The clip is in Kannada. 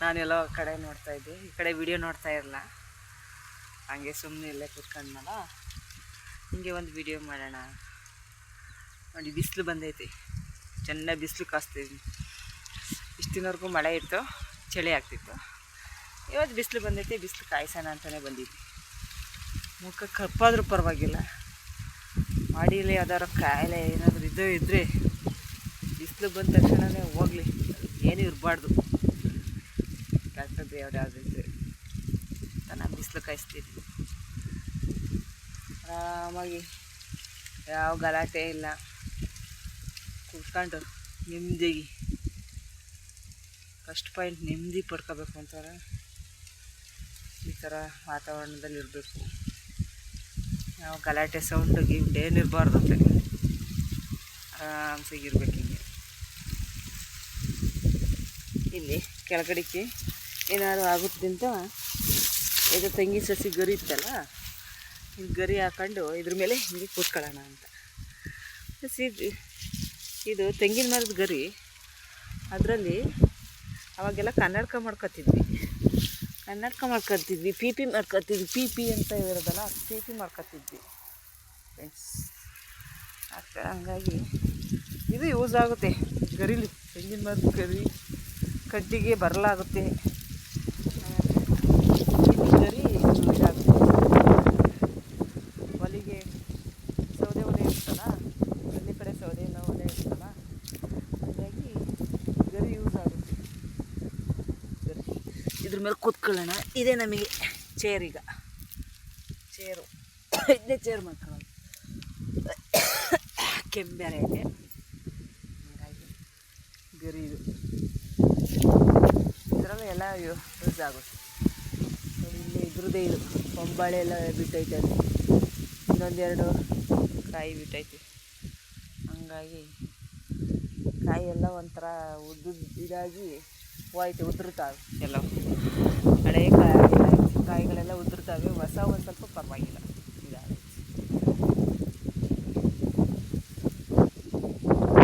ನಾನೆಲ್ಲೋ ಕಡೆ ನೋಡ್ತಾ ಇದ್ದೆ. ಈ ಕಡೆ ವಿಡಿಯೋ ನೋಡ್ತಾ ಇರಲ್ಲ ಹಂಗೆ ಸುಮ್ಮನೆ ಇಲ್ಲೇ ಕೂತ್ಕೊಂಡ್ನಲ್ಲ? ಹಿಂಗೆ ಒಂದು ವಿಡಿಯೋ ಮಾಡೋಣ. ನೋಡಿ, ಬಿಸಿಲು ಬಂದೈತಿ. ಚೆನ್ನಾಗಿ ಬಿಸಿಲು ಕಾಸ್ತಿದ್ವಿ ಇಷ್ಟಿನವರೆಗೂ ಮಳೆ ಇತ್ತು, ಚಳಿ ಆಗ್ತಿತ್ತು. ಇವತ್ತು ಬಿಸಿಲು ಬಂದೈತಿ, ಬಿಸಿಲು ಕಾಯಿಸೋಣ ಅಂತಲೇ ಬಂದಿದ್ವಿ. ಮುಖ ಕಪ್ಪಾದರೂ ಪರವಾಗಿಲ್ಲ. ಮಾಡಿಲಿ ಯಾವ್ದಾದ್ರು ಕಾಯಿಲೆ ಏನಾದರೂ ಇದು ಇದ್ದರೆ ಬಿಸಿಲು ಬಂದ ತಕ್ಷಣವೇ ಹೋಗಲಿ. ಏನೂ ಇರಬಾರ್ದು. ಡಾಕ್ಟರ್ ಯಾವ್ದು ಇದ್ದರೆ ನಾನು ಬಿಸಿಲು ಕಾಯಿಸ್ತಿದ್ವಿ ಆರಾಮಾಗಿ. ಯಾವ ಗಲಾಟೆ ಇಲ್ಲ. ಕುತ್ಕೊಂಡು ನೆಮ್ಮದಿಗೆ ಫಸ್ಟ್ ಪಾಯಿಂಟ್ ನೆಮ್ಮದಿ ಪಡ್ಕೋಬೇಕು ಅಂತಾರೆ. ಈ ಥರ ವಾತಾವರಣದಲ್ಲಿ ಇರಬೇಕು. ಯಾವ ಗಲಾಟೆ ಸೌಂಡ್ ಗಿಂಡ್ ಏನಿರಬಾರ್ದು ಅಂತ ಆರಾಮ್ಸಾಗಿರ್ಬೇಕು ಹಿಂಗೆ ಇಲ್ಲಿ ಕೆಳಗಡೆಗೆ ಏನಾದ್ರು ಆಗುತ್ತೆ ಅಂತ ಇದು ತೆಂಗಿನ ಸಸಿ ಗರಿ ಇತ್ತಲ್ಲ ಹಿಂಗೆ ಗರಿ ಹಾಕೊಂಡು ಇದ್ರ ಮೇಲೆ ಹಿಂಗೆ ಕೂತ್ಕೊಳ್ಳೋಣ ಅಂತ. ಸಸಿ ಇದು ತೆಂಗಿನ ಮರದ ಗರಿ, ಅದರಲ್ಲಿ ಅವಾಗೆಲ್ಲ ಕನ್ನಡಕ ಮಾಡ್ಕೊತಿದ್ವಿ. ಕನ್ನಡಕ ಮಾಡ್ಕೊತಿದ್ವಿ, ಪಿ ಪಿ ಮಾಡ್ಕೊತಿದ್ವಿ, ಪಿ ಪಿ ಅಂತ ಇರೋದಲ್ಲ ಪಿ ಪಿ ಮಾಡ್ಕೊತಿದ್ವಿ. ಫ್ರೆಂಡ್ಸ್ ಹಂಗಾಗಿ ಇದು ಯೂಸ್ ಆಗುತ್ತೆ, ಗರಿಲಿ, ತೆಂಗಿನ ಮರದ ಗರಿ. ಕಡ್ಡಿಗೆ ಬರಲಾಗುತ್ತೆ. ಗರಿ ಇದಾಗುತ್ತೆ. ಒಲೆಗೆ ಸೌದೆ ಒಲೆ ಇರ್ತಲ್ಲ ಹಳ್ಳಿ ಕಡೆ ಸೌದೆ ಎಲ್ಲ ಒಲೆ ಇರ್ತಲ್ಲ ಹಾಗಾಗಿ ಗರಿ ಯೂಸ್ ಆಗುತ್ತೆ. ಗರಿ ಇದ್ರ ಮೇಲೆ ಕೂತ್ಕೊಳ್ಳೋಣ. ಇದೇ ನಮಗೆ ಚೇರ್ ಈಗ. ಚೇರು ಇದನ್ನೇ ಚೇರ್ ಮಾಡ್ಕೊಳ್ಳೋದು ಕೆಂಬೇರೆ ಇದೆ. ಹಾಗಾಗಿ ಗರಿ ಇದು. ಎಲ್ಲ ಯೂಸ್ ಆಗುತ್ತೆ. ಇಲ್ಲಿ ಇದ್ರದ್ದೇ ಇದು. ಬೊಂಬಾಳೆ ಎಲ್ಲ ಬಿಟ್ಟೈತೆ ಅಲ್ಲಿ. ಇನ್ನೊಂದೆರಡು ಕಾಯಿ ಬಿಟ್ಟೈತಿ. ಹಂಗಾಗಿ ಕಾಯಿ ಎಲ್ಲ ಒಂಥರ ಉದ್ದು ಇದಾಗಿ ಹೋಯ್ತು ಉದುರುತ್ತಾವೆ ಎಲ್ಲ. ಹಳೆ